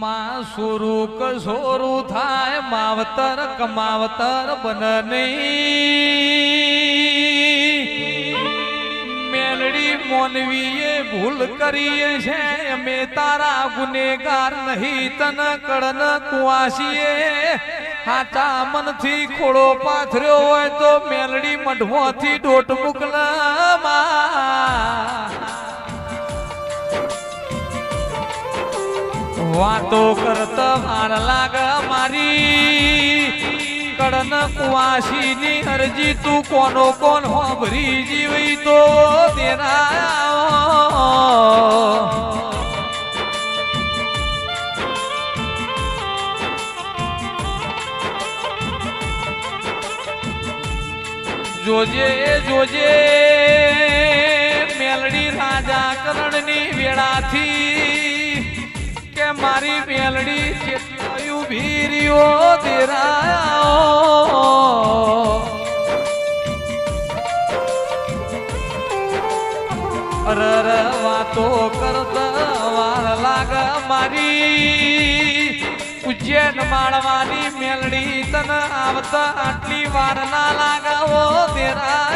માં સુરુ થાય માવતર કમાવતર બનની. મોનવીએ ભૂલ કરીએ છે. અમે તારા ગુનેગાર નહીં, તન કડન કુવાસીએ. હાચા મનથી ખોડો પાથર્યો હોય તો મેલડી મઢવાથી ડોટ મોકલા વાતો કરતા હાર લાગ મારી. કડન કુવાસી ની અરજી તું કોનો કોણ હોભરી જીવી તો તેના જોજે જોજે, મેલડી રાજા કરણની વેળાથી કે મારી મેલડી રહ્યો તેરા અરર વાતો કરતા વાર લાગ મારી. ઉજ્જૈન માળવાની મેલડી તન આવતા આટલી વાર ના લાગાવો તેરા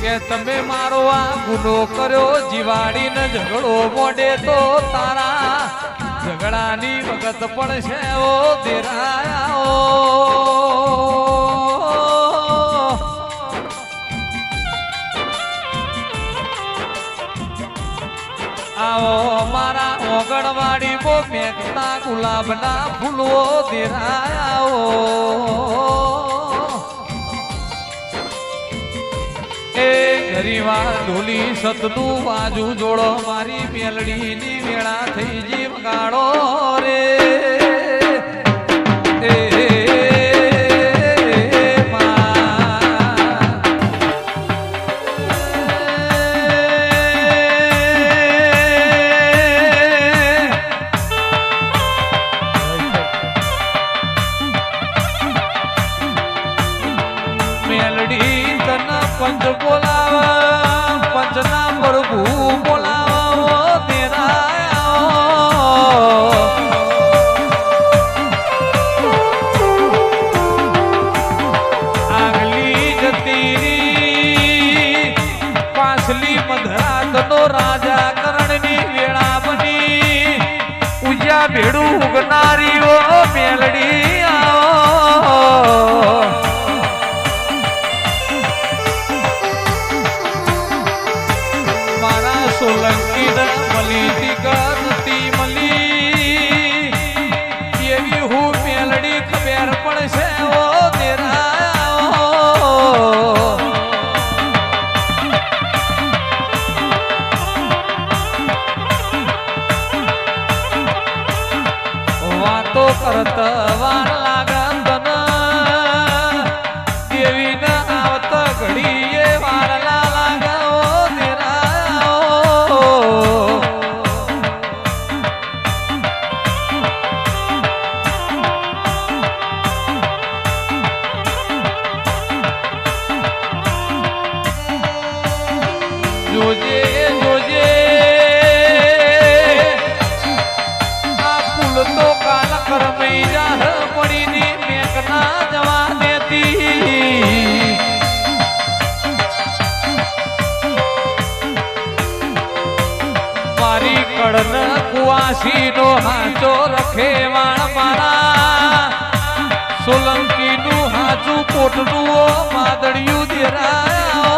કે તમે મારો આ ગુનો કર્યો જીવાડીને ઝઘડો મોડે તો તારા ઝઘડાની વખત પણ છે ઓ દેરાયા આવો મારા ઓગણવાડી બો મેઘના ગુલાબના ફૂલો દેરાયા એ ગરીવા ઢોલી સતનું બાજુ જોડો મારી મેલડીની વેળા થઈ જીવ ગાડો રે. કડન કુવાસી નો હાચો રખે વાળ મારા સોલંકી નું હાચું પોટનું ઓ માદડિયું દેરાયો.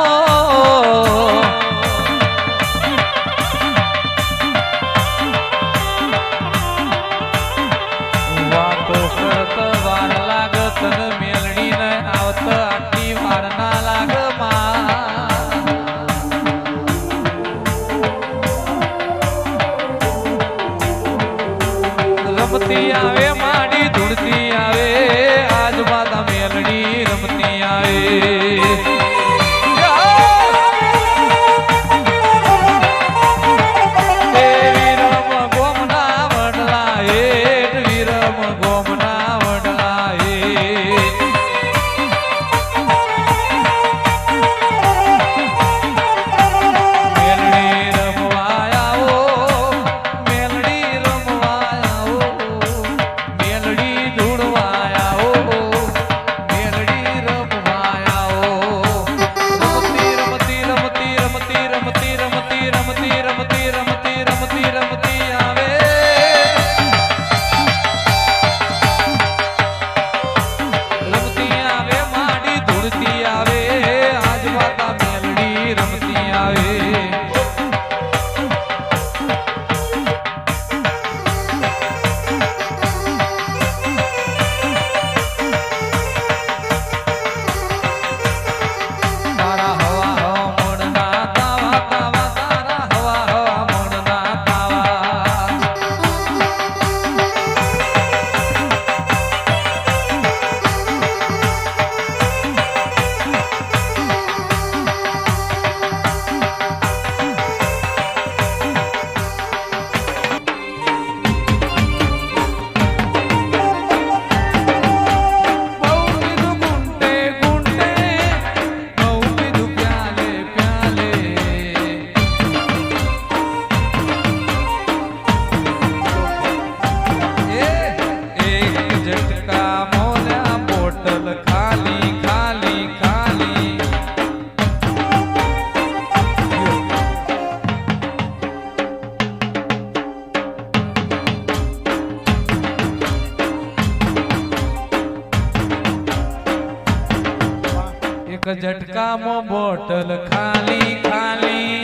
ઝટકામાં બોટલ ખાલી ખાલી.